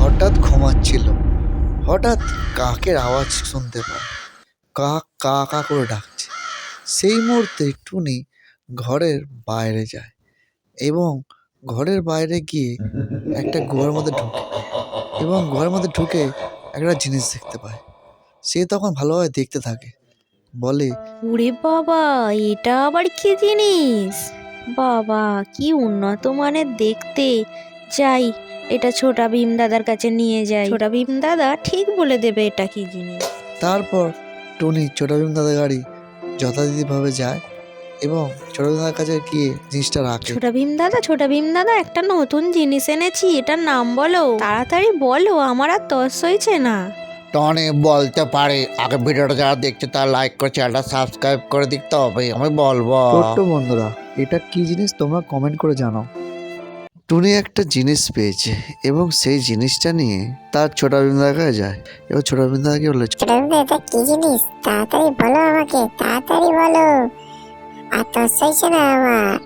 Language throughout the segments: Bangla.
হঠাৎ ঘুমাচ্ছিল। হঠাৎ কাকের আওয়াজ শুনতে পায়। কাক কা কা করে ডাকছে। সেই মুহূর্তে টুনি ঘরের বাইরে যায় এবং ঘরের বাইরে গিয়ে একটা গুহার মধ্যে ঢুকে এবং ঘরের মধ্যে ঢুকে একটা জিনিস দেখতে পায়। সে তখন ভালোভাবে দেখতে থাকে। বলে, ওরে বাবা, এটা আবার কি জিনিস? বাবা, কি উন্নত মানের দেখতে। যাই এটা ছোটা ভীম দাদার কাছে নিয়ে যাই। ছোটা ভীম দাদা ঠিক বলে দেবে এটা কি জিনিস। তারপর টুনি ছোট ভীম দাদা গাড়ি যথারীতিভাবে যায় এবং ছোট ভীম দাদার কাছে গিয়ে জিনিসটা রাখে। ছোটা ভীম দাদা ছোটা ভীম দাদা একটা নতুন জিনিস এনেছি এটার নাম বলো। তাড়াতাড়ি বলো আমার আর তস হয়েছে না। টনি বলতে পারে আগে ভিডিওটা যারা দেখছে তারা লাইক করে চ্যানেলটা সাবস্ক্রাইব করে দিতে হবে আমি বলব। ছোট্ট বন্ধুরা এটা কি জিনিস তোমরা কমেন্ট করে জানাও। টুনি একটা জিনিস পেয়েছে এবং সেই জিনিসটা নিয়ে তার ছোট ভীমদার কাছে যায়। এবং ছোট ভীমদাকে বলে ছোটবেলা এটা কি জিনিস? তাড়াতাড়ি বলো আমাকে তাড়াতাড়ি বলো। আর তোর সইছে না আমার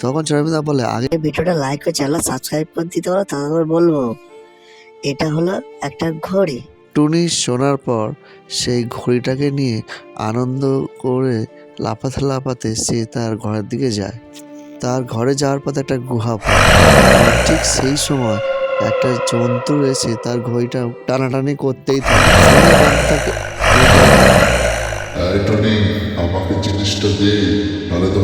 তখন ছোট ভীমদা বলে আগে ভিডিওটা লাইক করে চ্যানেল সাবস্ক্রাইব করে দিতে পারো তারপর বলব। এটা হলো একটা ঘড়ি। টুনি শোনার পর সেই ঘড়িটাকে নিয়ে আনন্দ করে লাফাতে লাফাতে সে তার ঘরের দিকে যায়। তার ঘরে যাওয়ার পথে একটা গুহা পায়। ঠিক সেই সময় একটা জন্তু এসে তার ঘড়িটা টানাটানি করতেই থাকে। টনি আমাকে জিনিসটা দে নাহলে তো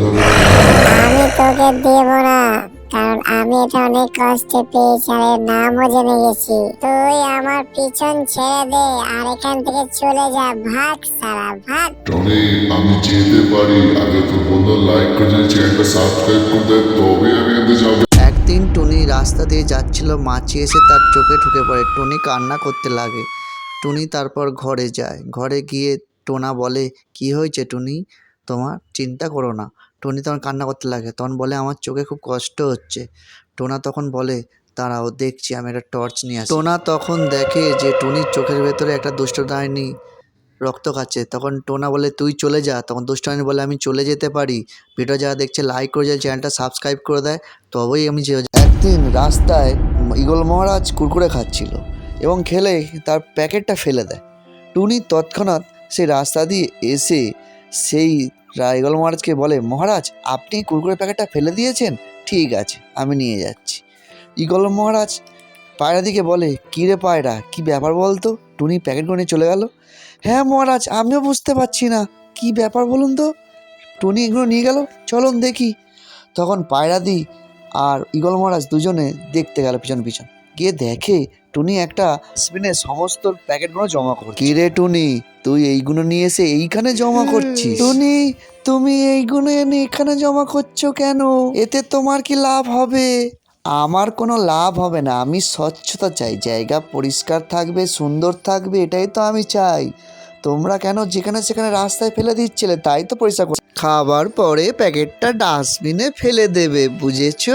আমি তোকে দেব না। কারণ আমি এটা অনেক কষ্টে পেয়েছি আর এর নামও জেনে গেছি। তুই আমার পিছন ছেড়ে দে আর এখান থেকে চলে যা ভাগ সারা ভাগ। টনি আমি যেতে পারি আগে তো বন্ধু লাইক করে যদি চ্যানেলটা সাবস্ক্রাইব করে দেয় তবে আমি এতে যাব। একদিন টুনি রাস্তা দিয়ে যাচ্ছিল মাছি এসে তার চোখে ঢুকে পড়ে। টুনি কান্না করতে লাগে। টুনি তারপর ঘরে যায়। ঘরে গিয়ে টোনা বলে কি হয়েছে টুনি? তোমার চিন্তা করো না। টুনি তখন কান্না করতে লাগে, তখন বলে আমার চোখে খুব কষ্ট হচ্ছে। টোনা তখন বলে, দাঁড়াও, দেখছি, আমি একটা টর্চ নিয়ে আসি। টোনা তখন দেখে যে টুনির চোখের ভেতরে একটা দুষ্ট ডাইনি রক্ত খাচ্ছে, তখন টোনা বলে, তুই চলে যা। তখন দুষ্ট ডাইনি বলে, আমি চলে যেতে পারি। ভিডিও যারা দেখছে লাইক করে যায় চ্যানেলটা সাবস্ক্রাইব করে দেয়। তবেই আমি যে একদিন রাস্তায় ইগল মহারাজ কুরকুরে খাচ্ছিল এবং খেলে তার প্যাকেটটা ফেলে দেয়। টুনি তৎক্ষণাৎ সেই রাস্তা দিয়ে এসে সেই রা- ইগল মহারাজকে বলে, মহারাজ, আপনি কুরকুরে প্যাকেটটা ফেলে দিয়েছেন? ঠিক আছে, আমি নিয়ে যাচ্ছি। ইগল মহারাজ পায়রা দিকে বলে, কী রে পায়রা, কী ব্যাপার বলতো? টুনি প্যাকেটগুলো নিয়ে চলে গেল? হ্যাঁ মহারাজ, আমিও বুঝতে পারছি না, কী ব্যাপার বলুন তো? টুনি এগুলো নিয়ে গেল, চলুন দেখি। তখন পায়রাদি আর ইগল মহারাজ দুজনে দেখতে গেল পিছন পিছন। গিয়ে দেখে টুনি একটা স্পিনে সমস্ত প্যাকেটগুলো জমা কর কি রে টুনি তুই এইগুলো নিয়ে এসে এইখানে জমা। করছিস? টুনি তুমি এইগুলো এনে এখানে জমা করছ কেন? এতে তোমার কি লাভ হবে? আমার কোনো লাভ হবে না। আমি স্বচ্ছতা চাই। জায়গা পরিষ্কার থাকবে সুন্দর থাকবে এটাই তো আমি চাই। তোমরা কেন যেখানে সেখানে রাস্তায় ফেলে দিচ্ছিলে তাই তো পরিষ্কার কর- খাবার পরে প্যাকেটটা ডাস্টবিনে ফেলে দেবে বুঝেছ?